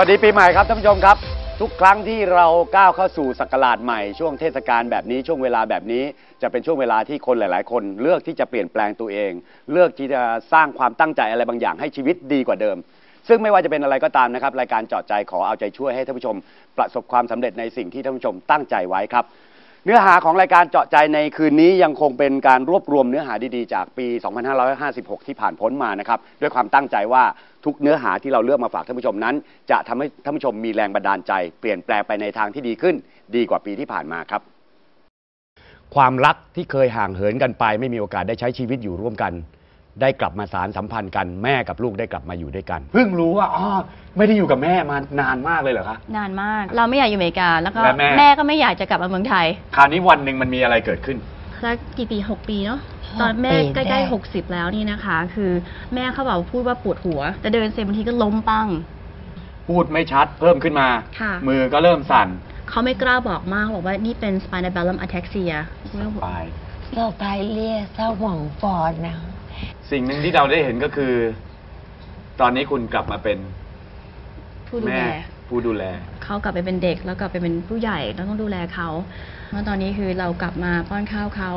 วัสดีปีใหม่ครับท่านผู้ชมครับ ทุกครั้งที่เราก้าวเข้าสู่ศักราชใหม่ช่วงเทศกาลแบบนี้ช่วงเวลาแบบนี้ จะเป็นช่วงเวลาที่คนหลาย ๆ คนเลือกที่จะเปลี่ยนแปลงตัวเอง เลือกที่จะสร้างความตั้งใจอะไรบางอย่างให้ชีวิตดีกว่าเดิม ซึ่งไม่ว่าจะเป็นอะไรก็ตามนะครับรายการเจาะใจขอเอาใจช่วยให้ท่านผู้ชม ประสบความสำเร็จในสิ่งที่ท่านผู้ชมตั้งใจไว้ครับ เนื้อหาของรายการเจาะใจในคืนนี้ยังคงเป็นการรวบรวมเนื้อหาดีๆ จากปี 2556 ที่ผ่านพ้นมานะครับ ด้วยความตั้งใจว่าทุกเนื้อหาที่เราเลือกมาฝากท่านผู้ชมนั้น จะทำให้ท่านผู้ชมมีแรงบันดาลใจ เปลี่ยนแปลงไปในทางที่ดีขึ้น ดีกว่าปีที่ผ่านมาครับ ความรักที่เคยห่างเหินกันไป ไม่มีโอกาสได้ใช้ชีวิตอยู่ร่วมกัน ได้กลับมาสารสัมพันธ์กันแม่กับลูกได้กลับมาอยู่ด้วยกัน เพิ่งรู้ว่าอ๋อไม่ได้อยู่กับแม่มานานมากเลยเหรอคะ นานมาก เราไม่อยากอยู่อเมริกา แล้วก็และแม่ แม่ก็ไม่อยากจะกลับมาเมืองไทยคราวนี้วันหนึ่งมันมีอะไรเกิดขึ้น สักกี่ปีหกปีเนาะหกตอนแม่ปีใกได้ ล้ๆหกสิบแล้วนี่นะคะ คือแม่เขาบอกพูดว่าปวดหัว แต่เดินเซบางทีก็ล้มปังพูดไม่ชัดเพิ่มขึ้นมา ค่ะ มือก็เริ่มสั่นเขาไม่กล้าบอกมากบอกว่านี่เป็น spinal ataxia ไปโรคไตเลียดเศร้าหมองปอดนะ สิ่งหนึ่งที่เราได้เห็นก็คือ ตอนนี้คุณกลับมาเป็นผู้ดูแม่แลผู้ดูแล เขากลับไปเป็นเด็กแล้วกลับไปเป็นผู้ใหญ่แล้วต้องดูแลเขาแล้วตอนนี้คือเรากลับมาป้อนข้าวเขา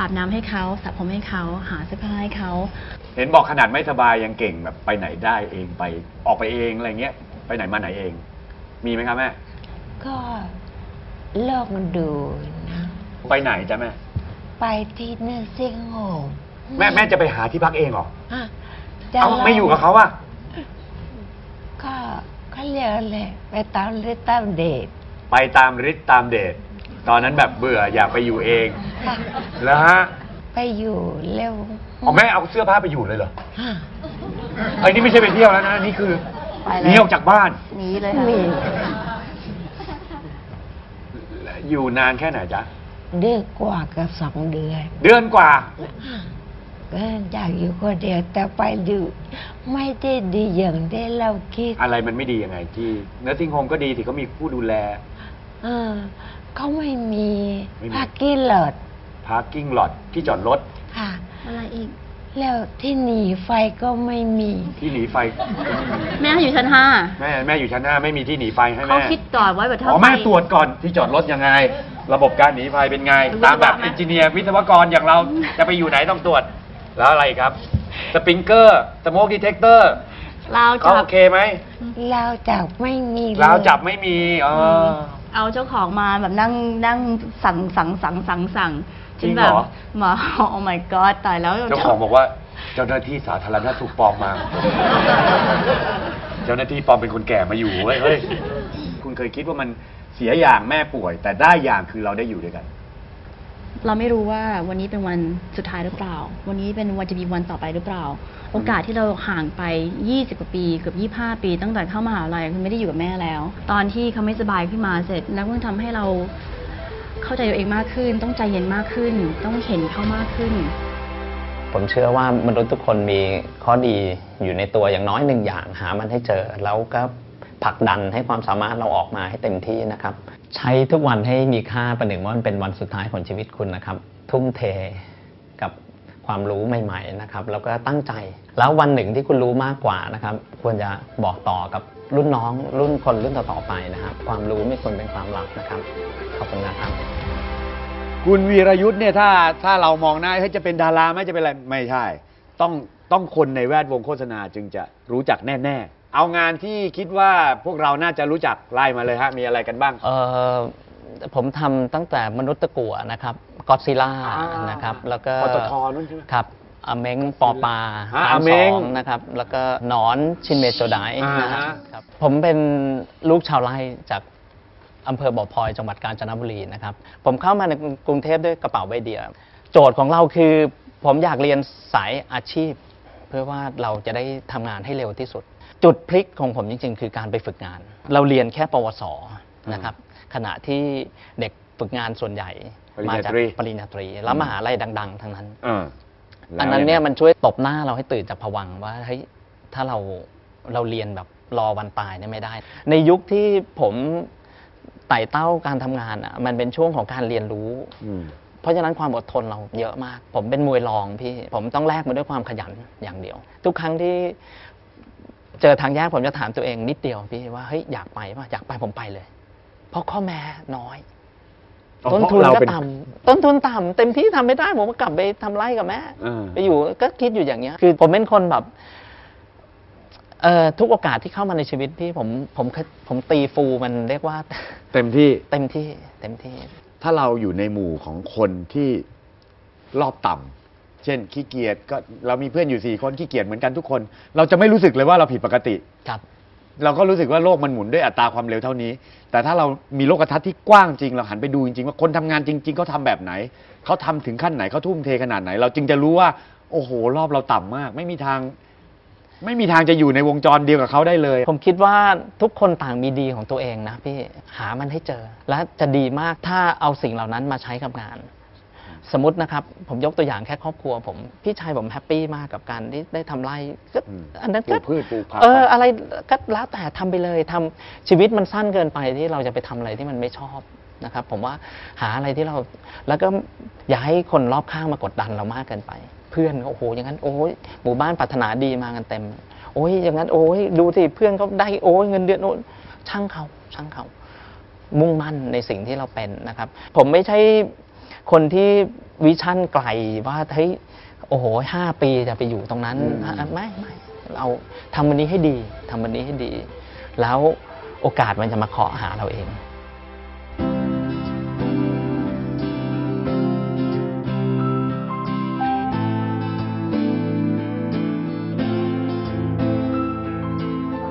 อาบน้ำให้เขาสระผมให้เขาหาเสื้อผ้าให้เขา เห็นบอกขนาดไม่สบายยังเก่งแบบไปไหนได้เองไปออกไปเองอะไรเงี้ย ไปไหนมาไหนเอง มีไหมครับแม่ ก็เลิกมันดูนะ ไปไหนจ้ะแม่ ไปที่เนอร์ซิ่งโฮม แม่แม่จะไปหาที่พักเองเหรออะจะเอาไม่อยู่กับเขาอะก็ก็เรียกอะไรไปตามฤทธิ์ตามเดชไปตามฤทธิ์ตามเดชตอนนั้นแบบเบื่ออยากไปอยู่เองค่ะแล้วฮะไปอยู่เร็วอ๋อแม่เอาเสื้อผ้าไปอยู่เลยเหรอฮะไอ้นี่ไม่ใช่ไปเที่ยวแล้วนะนี่คือไปแล้วหนีออกจากบ้านหนีเลยค่ะมีอยู่นานแค่ไหนจ๊ะเดือนกว่ากับสองเดือน เดือนกว่าก็ อยากอยู่คนเดียวแต่ไปดูไม่ได้ดีอย่างที่เราคิด อะไรมันไม่ดียังไงที่เนื้อซิงโฮมก็ดีที่เขามีผู้ดูแลเออเขาไม่มีไม่มีพากี้หลอดพาร์กิ้งลอตที่จอดรถค่ะอะไรอีก แล้วที่หนีไฟก็ไม่มี ที่หนีไฟก็ไม่มีแม่อยู่ชั้นห้าแม่แม่อยู่ชั้นห้าไม่มีที่หนีไฟให้เขาแม่คิดก่อนไว้แบบถ้าอ๋อแม่ไฟตรวจก่อนที่จอดรถยังไง ระบบการหนีไฟเป็นไงรู้ตามแบบไหมเอนจิเนียร์วิศวกรอย่างเราจะไปอยู่ไหนต้องตรวจ แล้วอะไรครับสปริงเกอร์สโมกดีเทคเตอร์เราเขาจัโอบเคไหมเราวจับไม่มีเลย ราวจับไม่มีเออ เอาเจ้าของมาแบบนั่งนั่งสั่งสั่งสั่งสั่งสั่งจริงแบบเหรอหมา โอ้ my god ตายแล้วเจ้าของบอกว่าเจ้าหน้าที่สาธารณสุขปลอมมา เจ้าหน้าที่ปลอมเป็นคนแก่มาอยู่เว้ยเฮ้ยคุณเคยคิดว่ามันเสียอย่างแม่ป่วย แต่ได้อย่างคือเราได้อยู่ด้วยกัน เราไม่รู้ว่าวันนี้เป็นวันสุดท้ายหรือเปล่า วันนี้เป็นวันจะมีวันต่อไปหรือเปล่า โอกาสที่เราห่างไป 20 กว่าปีเกือบ25 ปี ตั้งแต่เข้ามหาลัยคือไม่ได้อยู่กับแม่แล้ว ตอนที่เขาไม่สบายขึ้นมาเสร็จ แล้วมันทำให้เราเข้าใจตัวเองมากขึ้น ต้องใจเย็นมากขึ้น ต้องเห็นเขามากขึ้น ผมเชื่อว่ามนุษย์ทุกคนมีข้อดีอยู่ในตัวอย่างน้อยหนึ่งอย่างหามันให้เจอแล้วก็ ผลักดันให้ความสามารถเราออกมาให้เต็มที่นะครับ ใช้ทุกวันให้มีค่าประหนึ่งว่ามันเป็นวันสุดท้ายของชีวิตคุณนะครับ ทุ่มเทกับความรู้ใหม่ ๆนะครับ แล้วก็ตั้งใจ แล้ววันหนึ่งที่คุณรู้มากกว่านะครับ ควรจะบอกต่อกับรุ่นน้อง รุ่นคนรุ่นต่อๆไปนะครับ ความรู้ไม่ควรเป็นความลับนะครับขอบคุณนะครับคุณวีรยุทธ์เนี่ยถ้าถ้าเรามองหน้าเฮ้ยจะเป็นดาราไหมจะเป็นอะไรไม่ใช่ ต้องต้องคนในแวดวงโฆษณาจึงจะรู้จักแน่ ๆ เอางานที่คิดว่าพวกเราน่าจะรู้จักไล่มาเลยฮะมีอะไรกันบ้าง เอ่อผมทำตั้งแต่มนุษย์ตะกั่วนะครับก็ซิล่าอ่าน นะครับ แล้วก็ปตทนู่นใช่ไหม ครับอเม้งปอปลาอ่าสามอเม้สองงนะครับ แล้วก็หนอนชินเมโซไดอ่านะฮะฮะ ครับ ผมเป็นลูกชาวไร่จากอำเภอบ่อพลอยจังหวัดกาญจนบุรีนะครับ ผมเข้ามาในกรุงเทพด้วยกระเป๋าใบเดียว โจทย์ของเราคือ ผมอยากเรียนสายอาชีพ เพื่อว่าเราจะได้ทำงานให้เร็วที่สุด จุดพลิกของผมจริง ๆ คือการไปฝึกงาน เราเรียนแค่ปวสนะครับขณะที่เด็กฝึกงานส่วนใหญ่ปริญมาญาจากตรีปริญญาตรี แล้วมหาลัยดัง ๆ ทั้งนั้นอ่าอันนั้นเนี่ยมันช่วยตบหน้าเราให้ตื่นจากผวังค์ว่าเฮ้ยถ้าเราเราเรียนแบบรอวันตายเนี่ยไม่ได้ ในยุคที่ผมไต่เต้าการทำงานอะมันเป็นช่วงของการเรียนรู้อืมเพราะฉะนั้นความอดทนเราเยอะมาก ผมเป็นมวยรองพี่ ผมต้องแลกมาด้วยความขยันอย่างเดียว ทุกครั้งที่ เจอทางแยกผมจะถามตัวเองนิดเดียวพี่ว่าเฮ้ยอยากไปป่ะอยากไปผมไปเลย เพราะข้อแม้น้อย อ๋อต้นทุนเพราะเราก็เป็น ต่ำต้นทุนต่ำเต็มที่ทำไม่ได้ผมก็กลับไปทำไร่กับแม่เออไปอยู่ก็คิดอยู่อย่างเงี้ย คือผมเป็นคนแบบเอ่อทุกโอกาสที่เข้ามาในชีวิตพี่ผมผมผมตีฟูมันเรียกว่า เต็มที่เต็มที่เต็มที่ ถ้าเราอยู่ในหมู่ของคนที่รอบต่ำ เช่นขี้เกียจก็เรามีเพื่อนอยู่สี่คนขี้เกียจเหมือนกันทุกคน เราจะไม่รู้สึกเลยว่าเราผิดปกติ ครับ เราก็รู้สึกว่าโลกมันหมุนด้วยอัตราความเร็วเท่านี้ แต่ถ้าเรามีโลกทัศน์ที่กว้างจริง เราหันไปดูจริงๆว่าคนทำงานจริงๆเขาทำแบบไหน เขาทำถึงขั้นไหนเขาทุ่มเทขนาดไหน เราจึงจะรู้ว่า โอ้โห รอบเราต่ำมาก ไม่มีทาง ไม่มีทางจะอยู่ในวงจรเดียวกับเขาได้เลย ผมคิดว่าทุกคนต่างมีดีของตัวเองนะพี่หามันให้เจอ และจะดีมากถ้าเอาสิ่งเหล่านั้นมาใช้กับงาน สมมตินะครับผมยกตัวอย่างแค่ครอบครัว ผมพี่ชายผมแฮปปี้มากกับการที่ได้ทำไร่ก็อืมอันนั้นปลูก็กพืชปลูกผัก เออไปอะไรก็แล้วแต่ทำไปเลยทำชีวิตมันสั้นเกินไปที่เราจะไปทำอะไรที่มันไม่ชอบนะครับผมว่าหาอะไรที่เราแล้วก็อย่าให้คนรอบข้างมากดดันเรามากเกินไป เพื่อนก็โอ้โหอย่างนั้นโอ้ยหมู่บ้านปรารถนาดีมากันเต็ม โอ้ยอย่างนั้นโอ้ยดูสิเพื่อนเขาได้โอ้ยเงินเดือนโอ้ยช่างเขาช่างเขา มุ่งมั่นในสิ่งที่เราเป็นนะครับ ผมไม่ใช่ คนที่วิชั่นไกลว่าเฮ้ยโอ้โหห้าปีจะไปอยู่ตรงนั้นอืมอะไม่ไม่เราทำวันนี้ให้ดีทำวันนี้ให้ดี แล้วโอกาสมันจะมาเคาะหาเราเอง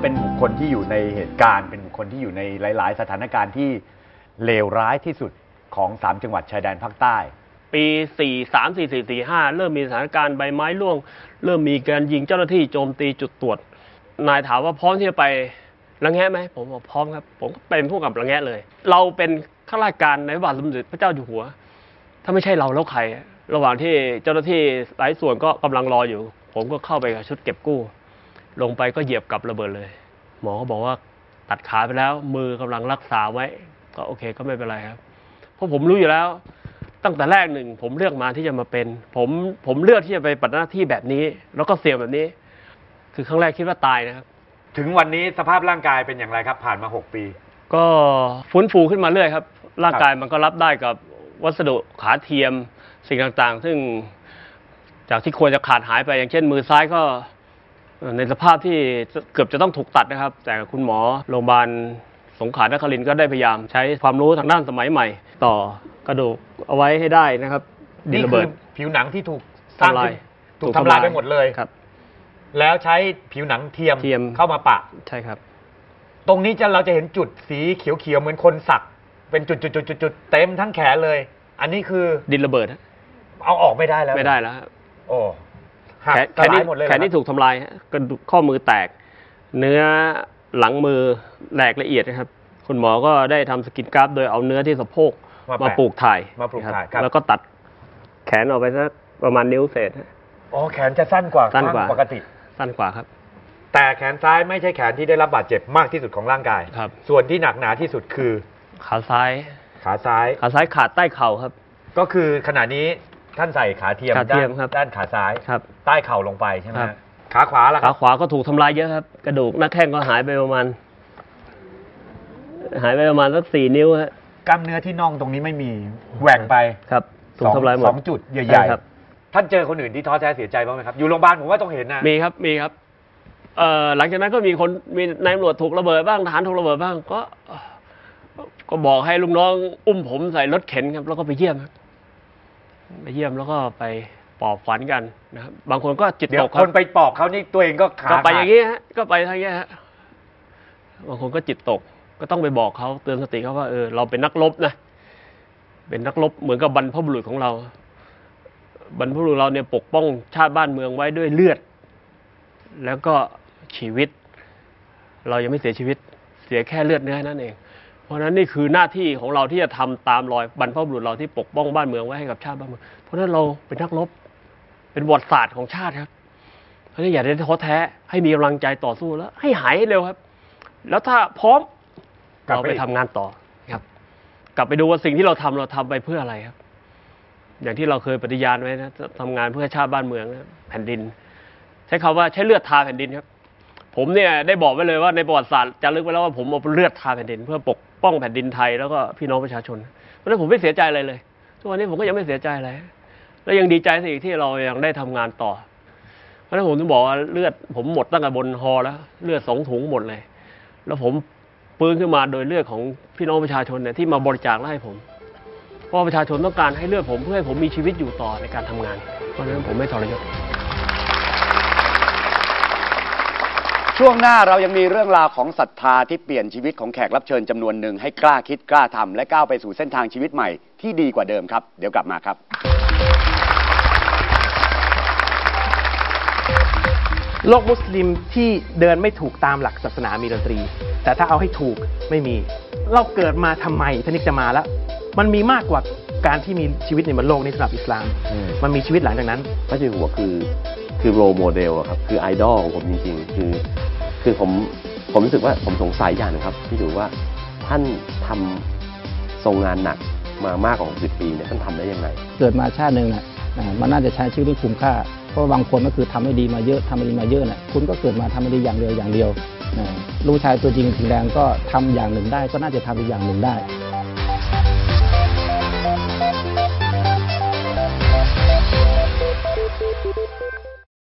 เป็นบุคคลที่อยู่ในเหตุการณ์ เป็นบุคคลที่อยู่ในหลาย ๆ สถานการณ์ที่เลวร้ายที่สุด ของสามจังหวัดชายแดนภาคใต้ ปี 4 3 4 4 4 5 เริ่มมีสถานการณ์ใบไม้ร่วง เริ่มมีการยิงเจ้าหน้าที่โจมตีจุดตรวจ นายถามว่าพร้อมที่จะไประแงะไหมผมบอกพร้อมครับ ผมก็เป็นผู้กับระแงะเลย เราเป็นข้าราชการในบาทสมเด็จพระเจ้าอยู่หัว ถ้าไม่ใช่เราแล้วใคร ระหว่างที่เจ้าหน้าที่หลายส่วนก็กำลังรออยู่ ผมก็เข้าไปกับชุดเก็บกู้ ลงไปก็เหยียบกับระเบิดเลย หมอก็บอกว่าตัดขาไปแล้วมือกำลังรักษาไว้ ก็โอเคก็ไม่เป็นไรครับ ราะผมรู้อยู่แล้ว ตั้งแต่แรกหนึ่งผมเลือกมาที่จะมาเป็น ผมผมเลือกที่จะไปปฏิบัติหน้าที่แบบนี้ แล้วก็เสี่ยงแบบนี้ คือครั้งแรกคิดว่าตายนะครับ ถึงวันนี้สภาพร่างกายเป็นอย่างไรครับ ผ่านมา 6 ปี ก็ฟื้นฟูขึ้นมาเรื่อยครับ ร่างกายมันก็รับได้กับวัสดุขาเทียมสิ่งต่างๆ ซึ่งจากที่ควรจะขาดหายไปอย่างเช่น มือซ้ายก็เอ่อในสภาพที่เกือบจะต้องถูกตัดนะครับ แต่คุณหมอโรงพยาบาล สงขลานครินทร์ก็ได้พยายามใช้ความรู้ทางด้านสมัยใหม่ ต่อกระดูกเอาไว้ให้ได้นะครับดินนี่ระคืเบิอด ผิวหนังที่ถูกสร้างทำลายขึ้นถูกทำลายไปหมดเลย ครับ แล้วใช้ผิวหนังเทียมเทียม เข้ามาปะ ใช่ครับ ตรงนี้จะเราจะเห็นจุดสีเขียวๆเหมือนคนสัก เป็นจุดๆๆๆเต็มทั้งแขนเลย อันนี้คือดินระเบิดฮะเอาออกไม่ได้แล้วไม่ได้แล้วฮะโอ้หักแขนสแขนลานี่ยหมดเลยเหรแขอนนี่ครับถูกทำลายฮะกระดูกข้อมือแตก เนื้อ หลังมือแหลกละเอียดนะครับ คุณหมอก็ได้ทำสกินกราฟ โดยเอาเนื้อที่สะโพกมามาแปะปลูกถ่ายมาปลูกถ่ายนะครับ แล้วก็ตัดแขนออกไปสักประมาณนิ้วเศษฮะ อ๋อแขนจะสั้นกว่าสั้นกว่า ปกติ สั้นกว่าครับ แต่แขนซ้ายไม่ใช่แขนที่ได้รับบาดเจ็บมากที่สุดของร่างกาย ครับ ส่วนที่หนักหนาที่สุดคือขาซ้าย ขาซ้าย ขาซ้ายขาดใต้เข่าครับ ก็คือขณะนี้ท่านใส่ขาเทียมขาเทียมด้านครับ ด้านขาซ้าย ครับ ใต้เข่าลงไปใช่ไหมครับ ฮะ ขาขวาล่ะคขารับ ขวาก็ถูกทำลายเยอะครับ กระดูกหน้าแข้งก็หายไปประมาณ หายไปประมาณสักสี่นิ้วฮะกล้ามเนื้อที่น่องตรงนี้ไม่มีแหว่งไปครับ ถูสกองทำลายหมดสองจุดใหใช่ญ่ครับๆท่านเจอคนอื่นที่ท้อแท้เสียใจบ้างไหมครับ อยู่โรงพยาบาลผมว่าต้องเห็นนะมีครับมีครับ เอ่อหลังจากนั้นก็มีคนมีนายตำรวจถูกระเบิดบ้างทหารถูกระเบิดบ้าง ก็ ก็บอกให้ลูกน้อง อุ้มผมใส่รถเข็นครับ แล้วก็ไปเยี่ยมครับไปเยี่ยมแล้วก็ไป ปลอบฝันกันนะครับบางคนก็จิตเดี๋ยตวกคครับนไปปอบเขานี่ตัวเองก็ขาก็ไปหัอย่างนี้ฮะก็ไปทางนี้ฮะบางคนก็จิตตก ก็ต้องไปบอกเขาเตือนสติเขาว่าเออเราเป็นนักรบนะเป็นนักรบเหมือนกับบรรพบุรุษของเรา บรรพบุรุษเราเนี่ยปกป้องชาติบ้านเมืองไว้ด้วยเลือด แล้วก็ชีวิต เรายังไม่เสียชีวิตเสียแค่เลือดเนื้อนั่นเอง เพราะฉะนั้นนี่คือหน้าที่ของเราที่จะทำตามรอยบรรพบุรุษเราที่ปกป้องบ้านเมืองไว้ให้กับชาติบ้านเมืองเพราะฉะนั้นเราเป็นนักรบ เป็นบทศาสตร์ของชาติครับเพราะฉะนั้นอย่าได้ท้อแท้ให้มีกำลังใจต่อสู้แล้ว ให้หายให้เร็วครับ แล้วถ้าพร้อมกลับเราไปไปอีกทำงานต่อครับ กลับไปดูว่าสิ่งที่เราทำเราทำไปเพื่ออะไรครับ อย่างที่เราเคยปฏิญาณไว้นะจะทำงานเพื่อชาติบ้านเมืองนะแผ่นดิน ใช้คำว่าใช้เลือดทาแผ่นดินครับ ผมเนี่ยได้บอกไว้เลยว่าในประวัติศาสตร์จะลึกไว้แล้วว่าผมเอาเลือดทาแผ่นดิน เพื่อปกป้องแผ่นดินไทยแล้วก็พี่น้องประชาชนเพราะฉะนั้นผมไม่เสียใจอะไรเลยทุกวันนี้ผมก็ยังไม่เสียใจอะไร และยังดีใจสิที่เรายังได้ทำงานต่อ เพราะฉะนั้นผมถึงบอกว่าเลือดผมหมดตั้งแต่บนฮอแล้ว เลือดสองถุงหมดเลย แล้วผมปืนขึ้นมาโดยเลือดของพี่น้องประชาชนเนี่ยที่มาบริจาคให้ผม เพราะประชาชนต้องการให้เลือดผมเพื่อให้ผมมีชีวิตอยู่ต่อในการทำงาน เพราะฉะนั้นผมไม่ทรยศช่วงหน้าเรายังมีเรื่องราวของศรัทธาที่เปลี่ยนชีวิตของแขกรับเชิญจำนวนหนึ่งให้กล้าคิดกล้าทำและก้าวไปสู่เส้นทางชีวิตใหม่ที่ดีกว่าเดิมครับ เดี๋ยวกลับมาครับ โลกมุสลิมที่เดินไม่ถูกตามหลักศาสนามีดนตรี แต่ถ้าเอาให้ถูกไม่มี เราเกิดมาทำไมท่านิกจะมาแล้ว มันมีมากกว่าการที่มีชีวิตในบนโลกนี้สำหรับอิสลาม มันมีชีวิตหลังจากนั้นพระเจ้าอยู่หัวคือคือโรโมเดลครับคือไอดอลของผมจริงๆ คือคือผมผมรู้สึกว่าผมสงสัยอย่างหนึงครับที่ดูว่าท่านทำทรงงานหนักมามากกว่า60ปีเนี่ยท่านทำได้ยังไง เกิดมาชาติหนึ่งน่ะอ่ามันน่าจะใช้ชีวิตที่คุ้มค่า เพราะบางคนก็คือทำไม่ดีมาเยอะทำไม่ดีมาเยอะน่ะคุณก็เกิดมาทำไม่ดีอย่างเดียวอย่างเดียวลูกชายตัวจริงถึงแรงก็ทำอย่างหนึ่งได้ ก็น่าจะทำอีกอย่างหนึ่งได้